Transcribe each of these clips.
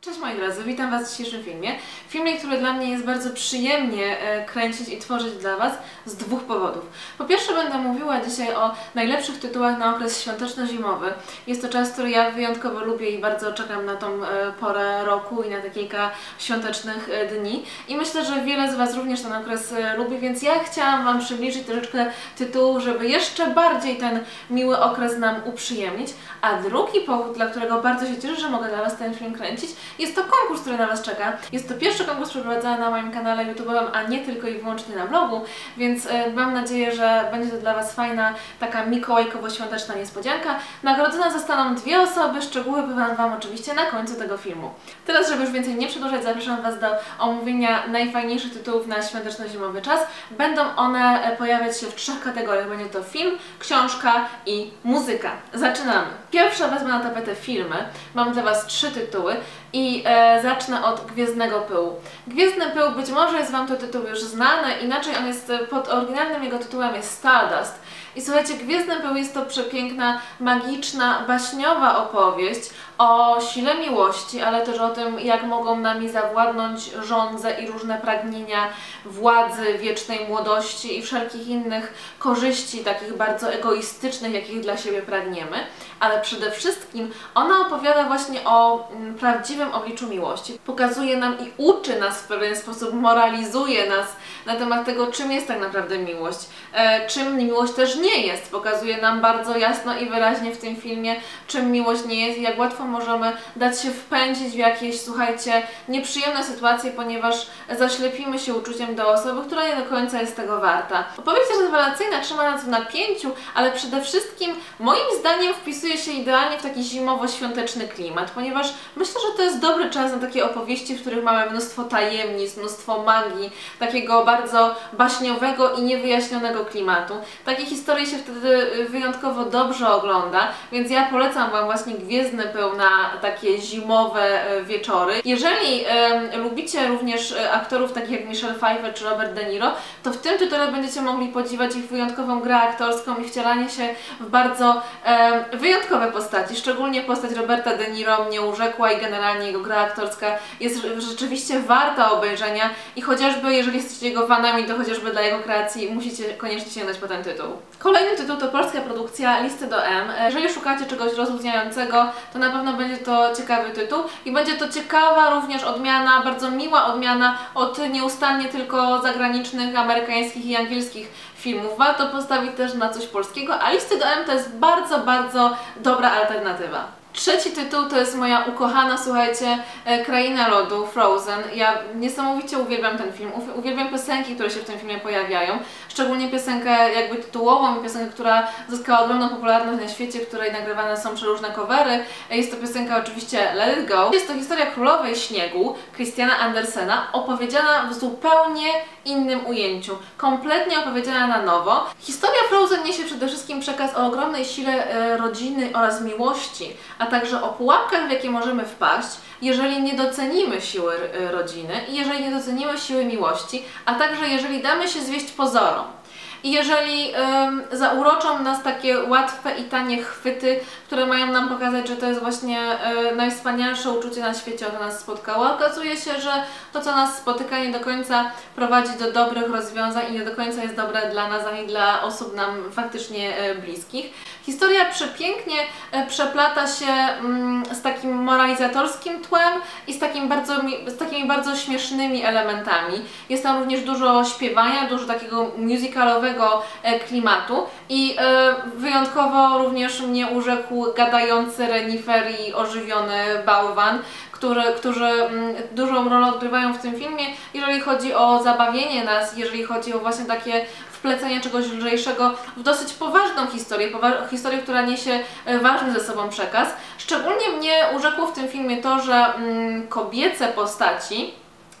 Cześć moi drodzy, witam Was w dzisiejszym filmie. Filmie, który dla mnie jest bardzo przyjemnie e, kręcić i tworzyć dla Was z dwóch powodów. Po pierwsze będę mówiła dzisiaj o najlepszych tytułach na okres świąteczno-zimowy. Jest to czas, który ja wyjątkowo lubię i bardzo czekam na tą e, porę roku i na te kilka świątecznych e, dni. I myślę, że wiele z Was również ten okres lubi, więc ja chciałam Wam przybliżyć troszeczkę tytułu, żeby jeszcze bardziej ten miły okres nam uprzyjemnić. A drugi powód, dla którego bardzo się cieszę, że mogę dla Was ten film kręcić, jest to konkurs, który na Was czeka. Jest to pierwszy konkurs przeprowadzany na moim kanale YouTube'owym, a nie tylko i wyłącznie na blogu, więc e, mam nadzieję, że będzie to dla Was fajna, taka mikołajkowo-świąteczna niespodzianka. Nagrodzone zostaną dwie osoby, szczegóły powiem Wam oczywiście na końcu tego filmu. Teraz, żeby już więcej nie przedłużać, zapraszam Was do omówienia najfajniejszych tytułów na świąteczno-zimowy czas. Będą one e, pojawiać się w trzech kategoriach. Będzie to film, książka i muzyka. Zaczynamy. Pierwsza wezmę na tapetę filmy. Mam dla Was trzy tytuły i e, zacznę od Gwiezdnego Pyłu. Gwiezdny Pył, być może jest Wam to tytuł już znany, inaczej on jest, pod oryginalnym jego tytułem jest Stardust. I słuchajcie, Gwiezdny Pył jest to przepiękna, magiczna, baśniowa opowieść o sile miłości, ale też o tym, jak mogą nami zawładnąć żądze i różne pragnienia władzy, wiecznej młodości i wszelkich innych korzyści, takich bardzo egoistycznych, jakich dla siebie pragniemy. Ale przede wszystkim ona opowiada właśnie o mm, prawdziwym obliczu miłości. Pokazuje nam i uczy nas w pewien sposób, moralizuje nas na temat tego, czym jest tak naprawdę miłość, e, czym miłość też nie jest. Pokazuje nam bardzo jasno i wyraźnie w tym filmie, czym miłość nie jest i jak łatwo możemy dać się wpędzić w jakieś, słuchajcie, nieprzyjemne sytuacje, ponieważ zaślepimy się uczuciem do osoby, która nie do końca jest tego warta. Opowieść rewelacyjna trzyma nas w napięciu, ale przede wszystkim moim zdaniem wpisuje się idealnie w taki zimowo-świąteczny klimat, ponieważ myślę, że to jest dobry czas na takie opowieści, w których mamy mnóstwo tajemnic, mnóstwo magii, takiego bardzo baśniowego i niewyjaśnionego klimatu. Takie historie się wtedy wyjątkowo dobrze ogląda, więc ja polecam Wam właśnie Gwiezdny Pył na takie zimowe e, wieczory. Jeżeli lubicie również e, aktorów takich jak Michelle Pfeiffer czy Robert De Niro, to w tym tytule będziecie mogli podziwiać ich wyjątkową grę aktorską i wcielanie się w bardzo wyjątkowe postaci. Szczególnie postać Roberta De Niro mnie urzekła i generalnie jego gra aktorska jest rzeczywiście warta obejrzenia i chociażby jeżeli jesteście jego fanami, to chociażby dla jego kreacji musicie koniecznie sięgnąć po ten tytuł. Kolejny tytuł to polska produkcja Listy do M. Jeżeli szukacie czegoś rozluźniającego, to na pewno będzie to ciekawy tytuł i będzie to ciekawa również odmiana, bardzo miła odmiana od nieustannie tylko zagranicznych, amerykańskich i angielskich filmów. Warto postawić też na coś polskiego, a Listy do M to jest bardzo, bardzo dobra alternatywa. Trzeci tytuł to jest moja ukochana, słuchajcie, e, Kraina Lodu, Frozen. Ja niesamowicie uwielbiam ten film, uwielbiam piosenki, które się w tym filmie pojawiają. Szczególnie piosenkę jakby tytułową i piosenkę, która zyskała ogromną popularność na świecie, której nagrywane są przeróżne covery. E, jest to piosenka oczywiście Let It Go. Jest to historia Królowej Śniegu, Christiana Andersena, opowiedziana w zupełnie innym ujęciu. Kompletnie opowiedziana na nowo. Historia Frozen niesie przede wszystkim przekaz o ogromnej sile e, rodziny oraz miłości, a także o pułapkach, w jakie możemy wpaść, jeżeli nie docenimy siły y, rodziny i jeżeli nie docenimy siły miłości, a także jeżeli damy się zwieść pozorom. I jeżeli ym, zauroczą nas takie łatwe i tanie chwyty, które mają nam pokazać, że to jest właśnie y, najwspanialsze uczucie na świecie, to nas spotkało, okazuje się, że to, co nas spotyka, nie do końca prowadzi do dobrych rozwiązań i nie do końca jest dobre dla nas ani dla osób nam faktycznie y, bliskich. Historia przepięknie y, przeplata się mm, z takim moralizatorskim tłem i z, takim bardzo, z takimi bardzo śmiesznymi elementami. Jest tam również dużo śpiewania, dużo takiego musicalowego E, klimatu i e, wyjątkowo również mnie urzekł gadający renifer i ożywiony bałwan, który, którzy mm, dużą rolę odgrywają w tym filmie, jeżeli chodzi o zabawienie nas, jeżeli chodzi o właśnie takie wplecenie czegoś lżejszego w dosyć poważną historię, powa historię, która niesie e, ważny ze sobą przekaz. Szczególnie mnie urzekło w tym filmie to, że mm, kobiece postaci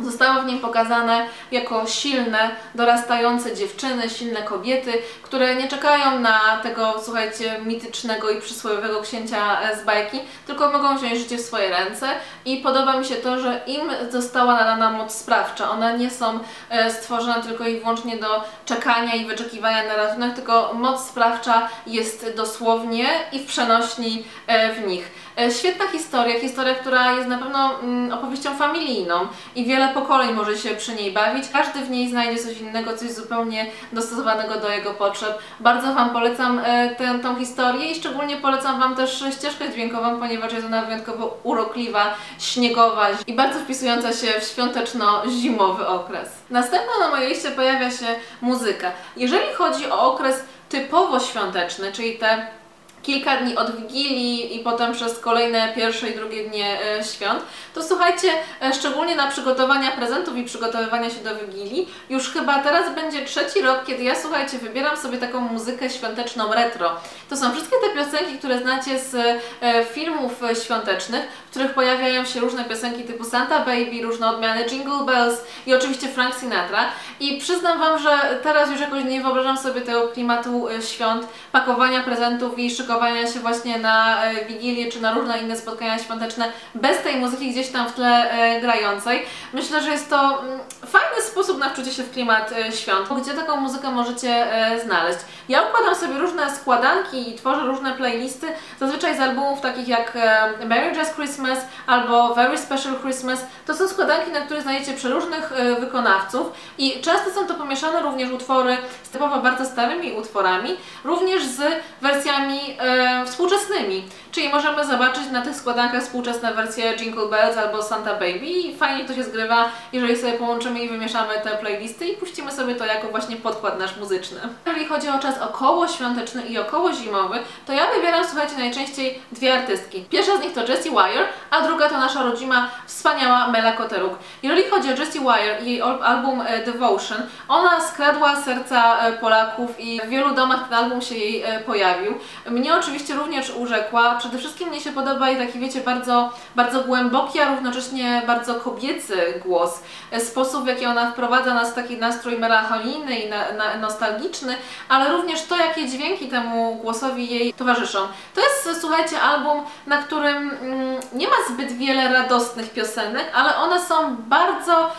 Zostały w nim pokazane jako silne, dorastające dziewczyny, silne kobiety, które nie czekają na tego, słuchajcie, mitycznego i przysłowiowego księcia z bajki, tylko mogą wziąć życie w swoje ręce i podoba mi się to, że im została nadana moc sprawcza. One nie są e, stworzone tylko i wyłącznie do czekania i wyczekiwania na ratunek, tylko moc sprawcza jest dosłownie i w przenośni e, w nich. E, Świetna historia, historia, która jest na pewno mm, opowieścią familijną i wiele pokoleń może się przy niej bawić. Każdy w niej znajdzie coś innego, coś zupełnie dostosowanego do jego potrzeb. Bardzo Wam polecam e, tę, tą historię i szczególnie polecam Wam też ścieżkę dźwiękową, ponieważ jest ona wyjątkowo urokliwa, śniegowa i bardzo wpisująca się w świąteczno-zimowy okres. Następną na mojej liście pojawia się muzyka. Jeżeli chodzi o okres typowo świąteczny, czyli te kilka dni od Wigilii i potem przez kolejne pierwsze i drugie dnie e, świąt, to słuchajcie, e, szczególnie na przygotowania prezentów i przygotowywania się do Wigilii, już chyba teraz będzie trzeci rok, kiedy ja, słuchajcie, wybieram sobie taką muzykę świąteczną retro. To są wszystkie te piosenki, które znacie z e, filmów świątecznych, w których pojawiają się różne piosenki typu Santa Baby, różne odmiany Jingle Bells i oczywiście Frank Sinatra. I przyznam Wam, że teraz już jakoś nie wyobrażam sobie tego klimatu świąt, pakowania prezentów i szykowania się właśnie na e, Wigilię czy na różne inne spotkania świąteczne bez tej muzyki gdzieś tam w tle e, grającej. Myślę, że jest to mm, fajny sposób na wczucie się w klimat e, świąt. Gdzie taką muzykę możecie znaleźć? Ja układam sobie różne składanki i tworzę różne playlisty, zazwyczaj z albumów takich jak Merry Just Christmas albo Very Special Christmas. To są składanki, na których znajdziecie przeróżnych wykonawców i często są to pomieszane również utwory z typowo bardzo starymi utworami, również z wersjami e, współczesnymi. Czyli możemy zobaczyć na tych składankach współczesne wersje Jingle Bells albo Santa Baby i fajnie to się zgrywa, jeżeli sobie połączymy i wymieszamy te playlisty i puścimy sobie to jako właśnie podkład nasz muzyczny. Jeżeli chodzi o czas około świąteczny i około zimowy, to ja wybieram, słuchajcie, najczęściej dwie artystki. Pierwsza z nich to Jessie Wire, a druga to nasza rodzima, wspaniała Mela Koteruk. Jeżeli chodzi o Jessie Wire i jej al- album e, Devotion, ona skradła serca e, Polaków i w wielu domach ten album się jej pojawił. Mnie oczywiście również urzekła. Przede wszystkim mnie się podoba jej taki, wiecie, bardzo, bardzo głęboki, a równocześnie bardzo kobiecy głos. E, Sposób, w jaki ona wprowadza nas w taki nastrój melancholijny i na, na, nostalgiczny, ale również to, jakie dźwięki temu głosowi jej towarzyszą. To jest, słuchajcie, album, na którym mm, nie ma zbyt wiele radosnych piosenek, ale one są bardzo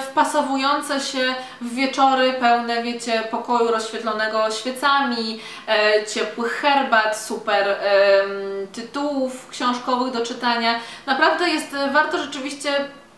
wpasowujące się w wieczory pełne, wiecie, pokoju rozświetlonego świecami, e, ciepłych herbat, super tytułów książkowych do czytania. Naprawdę jest e, warto rzeczywiście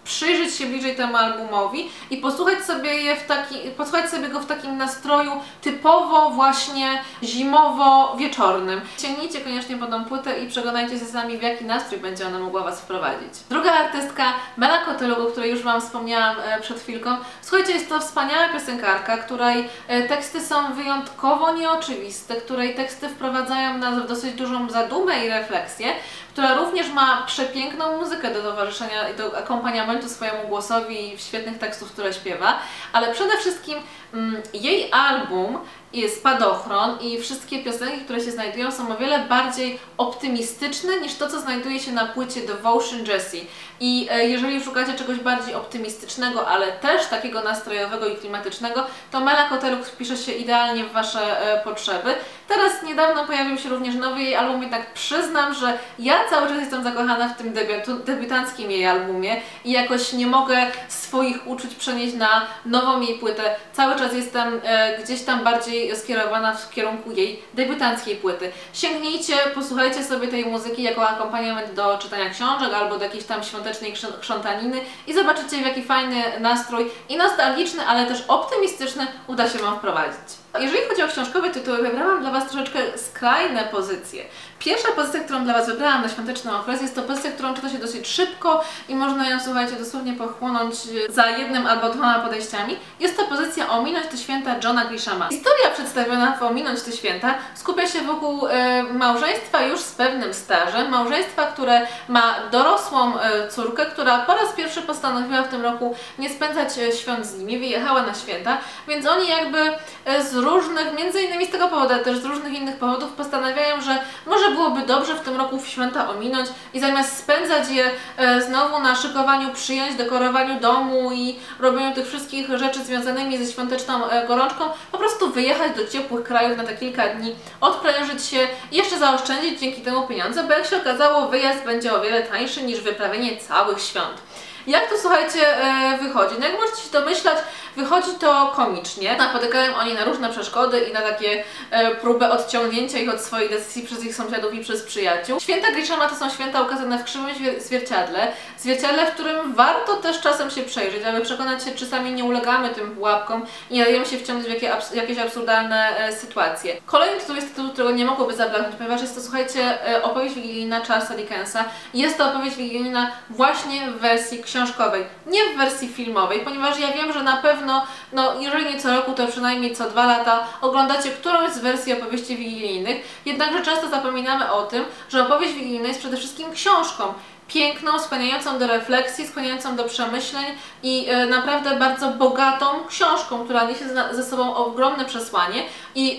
przyjrzeć się bliżej temu albumowi i posłuchać sobie je w taki, posłuchać sobie go w takim nastroju typowo właśnie zimowo-wieczornym. Sięgnijcie koniecznie po tą płytę i przekonajcie się sami, w jaki nastrój będzie ona mogła Was wprowadzić. Druga artystka, Mela Koteluk, o której już Wam wspomniałam e, przed chwilką. Słuchajcie, jest to wspaniała piosenkarka, której e, teksty są wyjątkowo nieoczywiste, której teksty wprowadzają nas w dosyć dużą zadumę i refleksję, która również ma przepiękną muzykę do towarzyszenia i do akompaniamentu swojemu głosowi świetnych tekstów, które śpiewa, ale przede wszystkim mm, jej album i Spadochron i wszystkie piosenki, które się znajdują są o wiele bardziej optymistyczne niż to, co znajduje się na płycie Devotion Jessie. I e, jeżeli szukacie czegoś bardziej optymistycznego, ale też takiego nastrojowego i klimatycznego, to Mela Koteluk wpisze się idealnie w Wasze e, potrzeby. Teraz niedawno pojawił się również nowy jej album, jednak przyznam, że ja cały czas jestem zakochana w tym debiutu, debiutanckim jej albumie i jakoś nie mogę swoich uczuć przenieść na nową jej płytę. Cały czas jestem e, gdzieś tam bardziej skierowana w kierunku jej debiutanckiej płyty. Sięgnijcie, posłuchajcie sobie tej muzyki jako akompaniament do czytania książek albo do jakiejś tam świątecznej krzą- krzątaniny i zobaczycie w jaki fajny nastrój i nostalgiczny, ale też optymistyczny uda się Wam wprowadzić. Jeżeli chodzi o książkowe tytuły, wybrałam dla Was troszeczkę skrajne pozycje. Pierwsza pozycja, którą dla Was wybrałam na świąteczny okres, jest to pozycja, którą czyta się dosyć szybko i można ją, słuchajcie, dosłownie pochłonąć e, za jednym albo dwoma podejściami. Jest to pozycja Ominąć te święta Johna Grishama. Historia przedstawiona w Ominąć te święta skupia się wokół e, małżeństwa już z pewnym stażem, małżeństwa, które ma dorosłą e, córkę, która po raz pierwszy postanowiła w tym roku nie spędzać e, świąt z nimi, wyjechała na święta, więc oni jakby e, z różnych, między innymi z tego powodu, ale też z różnych innych powodów postanawiają, że może byłoby dobrze w tym roku święta ominąć i zamiast spędzać je e, znowu na szykowaniu przyjąć, dekorowaniu domu i robieniu tych wszystkich rzeczy związanymi ze świąteczną e, gorączką, po prostu wyjechać do ciepłych krajów na te kilka dni, odprężyć się i jeszcze zaoszczędzić dzięki temu pieniądze, bo jak się okazało, wyjazd będzie o wiele tańszy niż wyprawienie całych świąt. Jak to słuchajcie e, wychodzi? No jak możecie się domyślać, wychodzi to komicznie. Napotykają oni na różne przeszkody i na takie e, próby odciągnięcia ich od swoich decyzji przez ich sąsiadów i przez przyjaciół. Święta Grishama to są święta ukazane w krzywym zwier- zwierciadle. Zwierciadle, w którym warto też czasem się przejrzeć, aby przekonać się, czy sami nie ulegamy tym pułapkom i nie dajemy się wciągnąć w jakie, abs- jakieś absurdalne e, sytuacje. Kolejny tytuł jest tytuł, którego nie mogłoby zabraknąć, ponieważ jest to, słuchajcie, e, opowieść wigilijna Charlesa Dickensa. Jest to opowieść wigilijna właśnie w wersji książkowej, nie w wersji filmowej, ponieważ ja wiem, że na pewno, no jeżeli nie co roku, to przynajmniej co dwa lata oglądacie którąś z wersji opowieści wigilijnych, jednakże często zapominamy o tym, że opowieść wigilijna jest przede wszystkim książką piękną, skłaniającą do refleksji, skłaniającą do przemyśleń i e, naprawdę bardzo bogatą książką, która niesie ze sobą ogromne przesłanie. I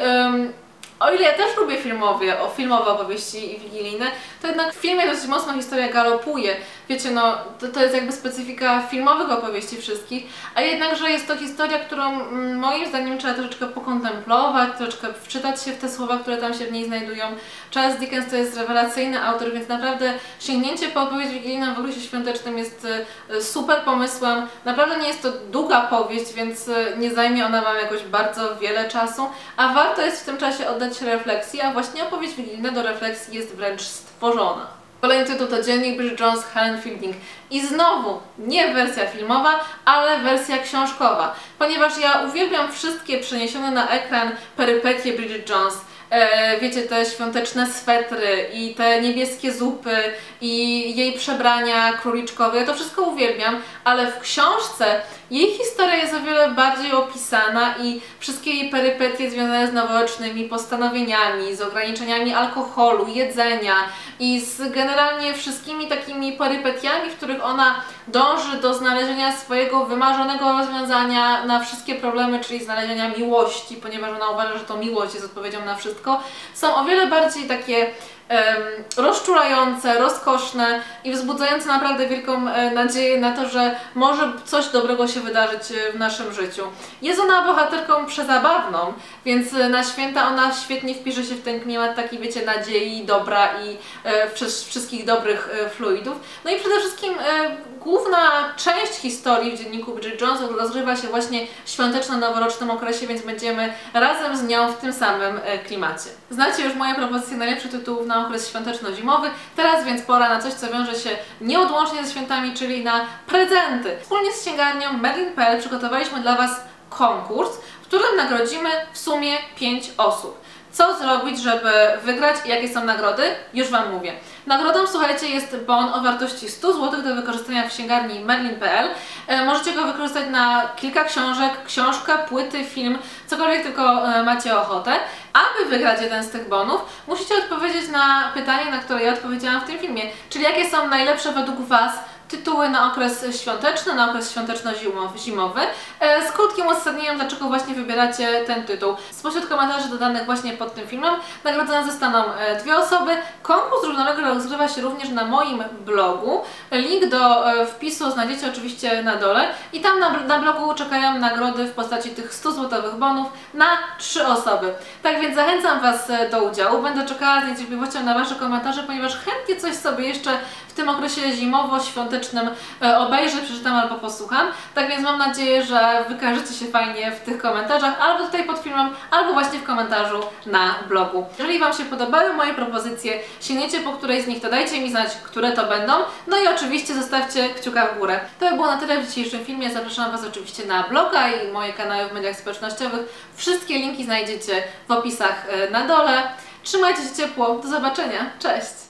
o ile ja też lubię filmowe, o filmowe opowieści wigilijne, to jednak w filmie dosyć mocno historia galopuje. Wiecie, no to, to jest jakby specyfika filmowych opowieści wszystkich, a jednakże jest to historia, którą mm, moim zdaniem trzeba troszeczkę pokontemplować, troszeczkę wczytać się w te słowa, które tam się w niej znajdują. Charles Dickens to jest rewelacyjny autor, więc naprawdę sięgnięcie po opowieść wigilijną w okresie świątecznym jest e, super pomysłem. Naprawdę nie jest to długa powieść, więc e, nie zajmie ona Wam jakoś bardzo wiele czasu, a warto jest w tym czasie oddać się refleksji, a właśnie opowieść wigilijna do refleksji jest wręcz stworzona. Kolejny tytuł to Dziennik Bridget Jones Helen Fielding. I znowu nie wersja filmowa, ale wersja książkowa, ponieważ ja uwielbiam wszystkie przeniesione na ekran perypetie Bridget Jones. E, wiecie, te świąteczne swetry i te niebieskie zupy i jej przebrania króliczkowe. Ja to wszystko uwielbiam, ale w książce jej historia jest o wiele bardziej opisana i wszystkie jej perypetie związane z noworocznymi postanowieniami, z ograniczeniami alkoholu, jedzenia i z generalnie wszystkimi takimi perypetiami, w których ona dąży do znalezienia swojego wymarzonego rozwiązania na wszystkie problemy, czyli znalezienia miłości, ponieważ ona uważa, że to miłość jest odpowiedzią na wszystko, są o wiele bardziej takie rozczulające, rozkoszne i wzbudzające naprawdę wielką e, nadzieję na to, że może coś dobrego się wydarzyć e, w naszym życiu. Jest ona bohaterką przezabawną, więc e, na święta ona świetnie wpisze się w ten klimat taki, wiecie, nadziei, dobra i wszy- wszystkich dobrych fluidów. No i przede wszystkim główna część historii w dzienniku Bridget Jones rozgrywa się właśnie w świąteczno-noworocznym okresie, więc będziemy razem z nią w tym samym klimacie. Znacie już moje propozycje najlepszych tytułów na okres świąteczno-zimowy, teraz więc pora na coś, co wiąże się nieodłącznie ze świętami, czyli na prezenty. Wspólnie z księgarnią Merlin.pl przygotowaliśmy dla Was konkurs, w którym nagrodzimy w sumie 5 osób. Co zrobić, żeby wygrać i jakie są nagrody? Już Wam mówię. Nagrodą, słuchajcie, jest bon o wartości 100 zł do wykorzystania w księgarni merlin.pl. E, możecie go wykorzystać na kilka książek, książkę, płyty, film, cokolwiek tylko e, macie ochotę. Aby wygrać jeden z tych bonów, musicie odpowiedzieć na pytanie, na które ja odpowiedziałam w tym filmie, czyli jakie są najlepsze według Was tytuły na okres świąteczny, na okres świąteczno-zimowy, e, z krótkim uzasadnieniem, dlaczego właśnie wybieracie ten tytuł. Spośród komentarzy dodanych właśnie pod tym filmem nagrodzone zostaną e, dwie osoby. Konkurs różnorodny rozgrywa się również na moim blogu. Link do e, wpisu znajdziecie oczywiście na dole i tam na, na blogu czekają nagrody w postaci tych 100 złotowych bonów na trzy osoby. Tak więc zachęcam Was do udziału. Będę czekała z niecierpliwością na Wasze komentarze, ponieważ chętnie coś sobie jeszcze w tym okresie zimowo-świątecznym e, obejrzę, przeczytam albo posłucham. Tak więc mam nadzieję, że wykażecie się fajnie w tych komentarzach, albo tutaj pod filmem, albo właśnie w komentarzu na blogu. Jeżeli Wam się podobały moje propozycje, sięgniecie po której z nich, to dajcie mi znać, które to będą. No i oczywiście zostawcie kciuka w górę. To by było na tyle w dzisiejszym filmie. Zapraszam Was oczywiście na bloga i moje kanały w mediach społecznościowych. Wszystkie linki znajdziecie w opisach e, na dole. Trzymajcie się ciepło. Do zobaczenia. Cześć!